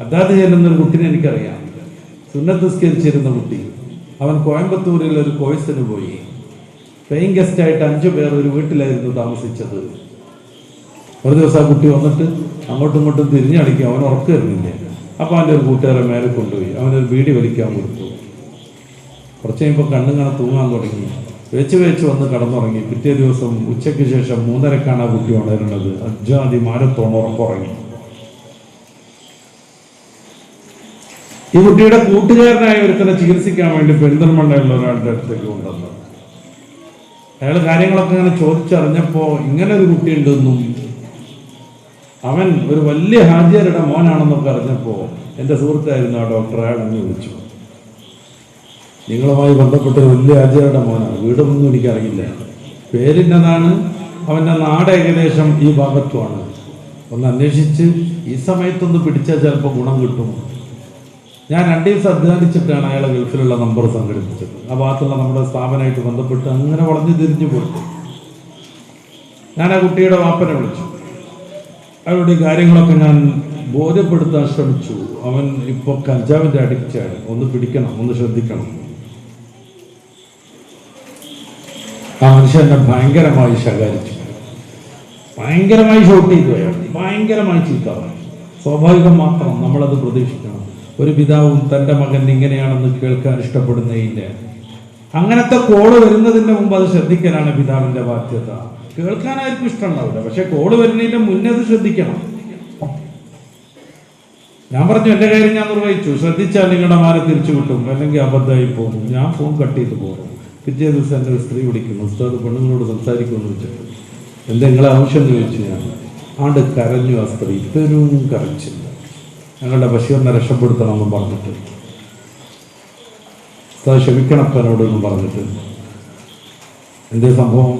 അല്ലാതെ ചെല്ലുന്നൊരു കുട്ടിനെ എനിക്കറിയാം. സുന്നത്ത് സ്കരിച്ചിരുന്ന കുട്ടി. അവൻ കോയമ്പത്തൂരിൽ ഒരു കോഴ്സിന് പോയി. പെയിങ് ഗസ്റ്റായിട്ട് അഞ്ചു പേർ ഒരു വീട്ടിലായിരുന്നു താമസിച്ചത്. ഒരു ദിവസം ആ കുട്ടി വന്നിട്ട് അങ്ങോട്ടും ഇങ്ങോട്ടും തിരിഞ്ഞടിക്കും അവൻ ഉറക്കം വരുന്നില്ലേ അപ്പോൾ അവന്റെ ഒരു കൂട്ടുകാരെ മേലെ കൊണ്ടുപോയി. അവനൊരു ബീഡി വലിക്കാൻ കൊടുത്തു. കുറച്ച് കഴിയുമ്പോൾ കണ്ണുങ്ങനെ തൂങ്ങാൻ തുടങ്ങി. വെച്ച് വെച്ച് വന്ന് കടന്നുറങ്ങി. പിറ്റേ ദിവസം ഉച്ചയ്ക്ക് ശേഷം മൂന്നരക്കാണ് ആ കുട്ടി ഉണരുന്നത്. അജാതി മാരത്തോണം ഉറപ്പുറങ്ങി ഈ കുട്ടിയുടെ കൂട്ടുകാരനായ ഒരുത്തനെ ചികിത്സിക്കാൻ വേണ്ടി പെരിന്തൽമണ്ണയുള്ള ഒരാളുടെ അടുത്തേക്ക് കൊണ്ടുവന്നു. അയാൾ കാര്യങ്ങളൊക്കെ ഇങ്ങനെ ചോദിച്ചറിഞ്ഞപ്പോൾ ഇങ്ങനെ ഒരു കുട്ടി ഉണ്ടെന്നും അവൻ ഒരു വലിയ ഹാജിയരുടെ മോനാണെന്നൊക്കെ അറിഞ്ഞപ്പോൾ എന്റെ സുഹൃത്തായിരുന്നു ആ ഡോക്ടർ അയാൾ എന്നെ വിളിച്ചു. നിങ്ങളുമായി ബന്ധപ്പെട്ട വലിയ ഹാജിയരുടെ മോനാണ്. വീടൊന്നും എനിക്കറിയില്ല. പേരിന്നതാണ് അവന്റെ നാട് ഏകദേശം ഈ ഭാഗത്തുമാണ്. ഒന്ന് അന്വേഷിച്ച് ഈ സമയത്തൊന്ന് പിടിച്ചാൽ ചിലപ്പോൾ ഗുണം കിട്ടും. ഞാൻ രണ്ട് ദിവസം അധ്വാനിച്ചിട്ടാണ് അയാളെ ഗൾഫിലുള്ള നമ്പർ സംഘടിപ്പിച്ചത്. ആ ഭാഗത്തുള്ള നമ്മുടെ സ്ഥാപനമായിട്ട് ബന്ധപ്പെട്ട് അങ്ങനെ വളഞ്ഞു തിരിഞ്ഞു പോയി ഞാൻ ആ കുട്ടിയുടെ വാപ്പനെ വിളിച്ചു. അയാളുടെ കാര്യങ്ങളൊക്കെ ഞാൻ ബോധ്യപ്പെടുത്താൻ ശ്രമിച്ചു. അവൻ ഇപ്പോൾ കഞ്ചാവിന്റെ അഡിക്റ്റാണ് ഒന്ന് പിടിക്കണം ഒന്ന് ശ്രദ്ധിക്കണം. ആ മനുഷ്യ എന്നെ ഭയങ്കരമായി ശകാരിച്ചു. ഭയങ്കരമായി ഷോട്ട് ചെയ്തു അയാൾ. ഭയങ്കരമായി ചീത്ത. സ്വാഭാവികം മാത്രം നമ്മളത് പ്രതീക്ഷിക്കണം. ഒരു പിതാവും തന്റെ മകൻ ഇങ്ങനെയാണെന്ന് കേൾക്കാൻ ഇഷ്ടപ്പെടുന്നേയില്ല. അങ്ങനത്തെ കോൾ വരുന്നതിന് മുമ്പ് അത് ശ്രദ്ധിക്കലാണ് പിതാവിന്റെ ബാധ്യത. കേൾക്കാനായിരിക്കും ഇഷ്ടമുണ്ടാവില്ല. പക്ഷെ കോൾ വരുന്നതിന്റെ മുന്നേ അത് ശ്രദ്ധിക്കണം. ഞാൻ പറഞ്ഞു എന്റെ കാര്യം ഞാൻ നിർവഹിച്ചു. ശ്രദ്ധിച്ചാൽ നിങ്ങളുടെ മാരെ തിരിച്ചു കിട്ടും. അല്ലെങ്കിൽ അബദ്ധമായി പോകും. ഞാൻ ഫോൺ കട്ട് ചെയ്ത് പോകും. പിറ്റേ ദിവസം എന്റെ സ്ത്രീ വിളിക്കുന്നു. ഉസ്താദ് പെണ്ണുങ്ങളോട് സംസാരിക്കുമെന്ന് വെച്ചിട്ട് എന്തെങ്കിലും ആവശ്യം ചോദിച്ചു ഞാൻ ആണ്ട് കരഞ്ഞു ആ സ്ത്രീ. പെരും കരച്ചില്ല. ഞങ്ങളുടെ ബഷീറിനെ രക്ഷപ്പെടുത്തണമെന്നും പറഞ്ഞിട്ട്. അത് ക്ഷമിക്കണപ്പനോട് എന്നും പറഞ്ഞിട്ട്. എന്റെ സംഭവം?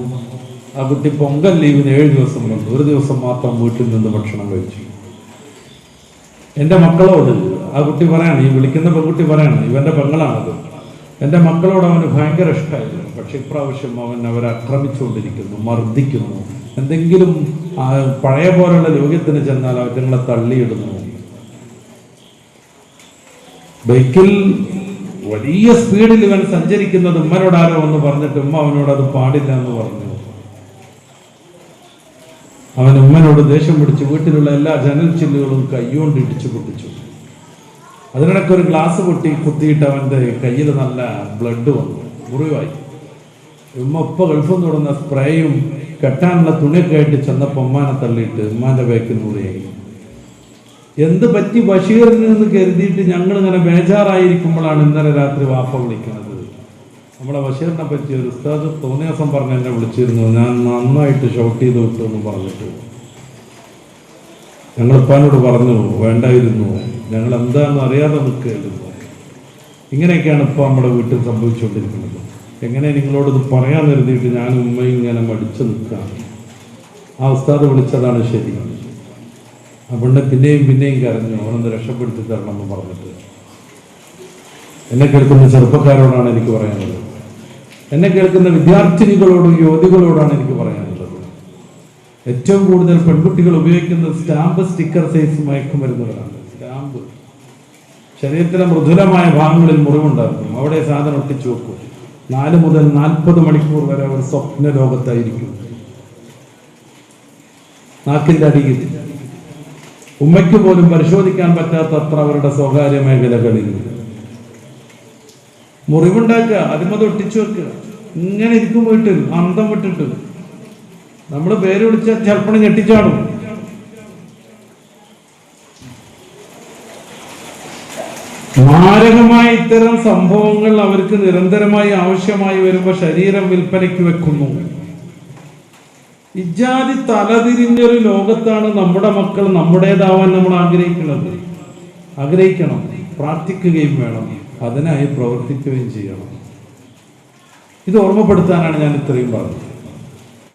ആ കുട്ടി പൊങ്കൽ ലീവിന് ഏഴ് ദിവസം വന്നു ഒരു ദിവസം മാത്രം വീട്ടിൽ നിന്ന് ഭക്ഷണം കഴിച്ചു. എന്റെ മക്കളോട് ആ കുട്ടി പറയാണ് ഈ വിളിക്കുന്ന പെൺകുട്ടി പറയാണ് ഇവന്റെ പെങ്ങളാണത്. എന്റെ മക്കളോട് അവന് ഭയങ്കര ഇഷ്ടമായിരുന്നു പക്ഷെ ഇപ്രാവശ്യം അവൻ അവരെ ആക്രമിച്ചുകൊണ്ടിരിക്കുന്നു മർദ്ദിക്കുന്നു. എന്തെങ്കിലും പഴയ പോലുള്ള രോഗ്യത്തിന് ചെന്നാൽ അവറ്റങ്ങളെ തള്ളിയിടുന്നു. ബൈക്കിൽ വലിയ സ്പീഡിൽ ഇവൻ സഞ്ചരിക്കുന്നത് ഉമ്മനോട് ആരോ എന്ന് പറഞ്ഞിട്ട് ഉമ്മ അവനോട് അത് പാടില്ല എന്ന് പറഞ്ഞു. അവൻ ഉമ്മനോട് ദേഷ്യം പിടിച്ച് വീട്ടിലുള്ള എല്ലാ ജനൽ ചില്ലുകളും കൈകൊണ്ട് ഇടിച്ചു പൊട്ടിച്ചു. അതിനിടയ്ക്ക് ഒരു ഗ്ലാസ് പൊട്ടി കുത്തിയിട്ട് അവന്റെ കയ്യിൽ നല്ല ബ്ലഡ് വന്നു. മുറിവായി. ഉമ്മ ഉപ്പ ഗൾഫിൽ തുടങ്ങുന്ന സ്പ്രേയും കെട്ടാനുള്ള തുണിയൊക്കെ ആയിട്ട് ചെന്നപ്പോൾ ഉമ്മാനെ തള്ളിയിട്ട് ഉമ്മാന്റെ ബാക്കിൽ മുറിയായി എന്ത് പറ്റി ബഷീറിന് എന്ന് കരുതിയിട്ട് ഞങ്ങൾ ഇങ്ങനെ ബേജാറായിരിക്കുമ്പോഴാണ് ഇന്നലെ രാത്രി വാപ്പ വിളിക്കുന്നത്. നമ്മളെ ബഷീറിനെ പറ്റി ഒരു ഉസ്താദ് തോന്നിയാസം പറഞ്ഞ് എന്നെ വിളിച്ചിരുന്നു. ഞാൻ നന്നായിട്ട് ഷോട്ട് ചെയ്ത് വിട്ടു എന്ന് പറഞ്ഞിട്ട്. ഞങ്ങൾ ഉപ്പാനോട് പറഞ്ഞു വേണ്ടായിരുന്നു. ഞങ്ങൾ എന്താണെന്ന് അറിയാതെ നിൽക്കുകയായിരുന്നു. ഇങ്ങനെയൊക്കെയാണ് ഇപ്പോൾ നമ്മുടെ വീട്ടിൽ സംഭവിച്ചുകൊണ്ടിരിക്കുന്നത്. എങ്ങനെ നിങ്ങളോട് ഇത് പറയാൻ കരുതിയിട്ട് ഞാൻ ഉമ്മയും ഇങ്ങനെ മടിച്ചു നിൽക്കുകയാണ്. ആ ഉസ്താദ് വിളിച്ചതാണ് ശരി. അവിടെ പിന്നെയും പിന്നെയും കരഞ്ഞു. അവനൊന്ന് രക്ഷപ്പെടുത്തി തരണം എന്ന് പറഞ്ഞിട്ട്. എന്നെ കേൾക്കുന്ന ചെറുപ്പക്കാരോടാണ് എനിക്ക് പറയാനുള്ളത്. എന്നെ കേൾക്കുന്ന വിദ്യാർത്ഥിനികളോടും യുവതികളോടാണ് എനിക്ക് പറയാനുള്ളത്. ഏറ്റവും കൂടുതൽ പെൺകുട്ടികൾ ഉപയോഗിക്കുന്ന സ്റ്റാമ്പ് സ്റ്റിക്കർ സൈസ് മയക്കുമരുന്നുകളാണ്. സ്റ്റാമ്പ്. ശരീരത്തിലെ മൃദുലമായ ഭാഗങ്ങളിൽ മുറിവുണ്ടാക്കും അവിടെ സാധനം ഒട്ടിച്ചു വെക്കും. നാല് മുതൽ നാൽപ്പത് മണിക്കൂർ വരെ അവർ സ്വപ്ന ലോകത്തായിരിക്കും നാക്കിന്റെ അടിയിൽ. ഉമ്മയ്ക്ക് പോലും പരിശോധിക്കാൻ പറ്റാത്തത്ര അവരുടെ സ്വകാര്യ മേഖലകളിൽ. മുറിവുണ്ടാക്കുക അതിമത് ഒട്ടിച്ചു വെക്കുക. ഇങ്ങനെ ഇരിക്കും വീട്ടിൽ അന്തം വിട്ടിട്ട്. നമ്മൾ പേര് വിളിച്ച ചിലപ്പോൾ ഞെട്ടിച്ചാടും. മാരകമായ ഇത്തരം സംഭവങ്ങൾ അവർക്ക് നിരന്തരമായി ആവശ്യമായി വരുമ്പോൾ ശരീരം വിൽപ്പനയ്ക്ക് വെക്കുന്നു. ഇജാതി തലതിരിഞ്ഞൊരു ലോകത്താണ് നമ്മുടെ മക്കൾ നമ്മുടേതാവാൻ നമ്മൾ ആഗ്രഹിക്കുന്നത്. ആഗ്രഹിക്കണം പ്രാർത്ഥിക്കുകയും വേണം അതിനായി പ്രവർത്തിക്കുകയും ചെയ്യണം. ഇത് ഓർമ്മപ്പെടുത്താനാണ് ഞാൻ ഇത്രയും പറഞ്ഞത്.